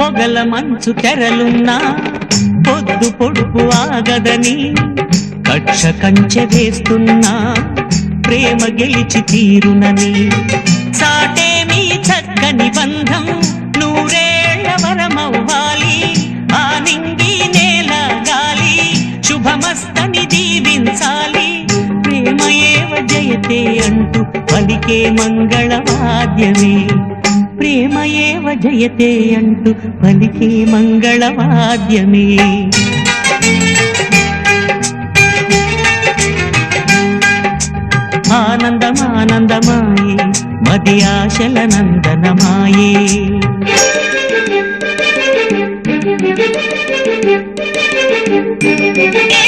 పొగల మంచు తెరలున్నా పొద్దు పొడుపు ఆగదని కక్ష కంచె వేస్తున్నా ప్రేమ గెలిచి తీరునని సాటేమీ చక్కని బంధం నూరేళ్ళ వరమవ్వాలి ఆ నింగి నేల గాలి శుభమస్తని దీవించాలి ప్రేమ ఏవ జయతే అంటూ పలికే మంగళవాద్యమే ప్రేమయేవ జయతే అంటూ పలికే మంగళవాద్యమే ఆనందమానందమాయే మది ఆశల నందనమాయే Yeah.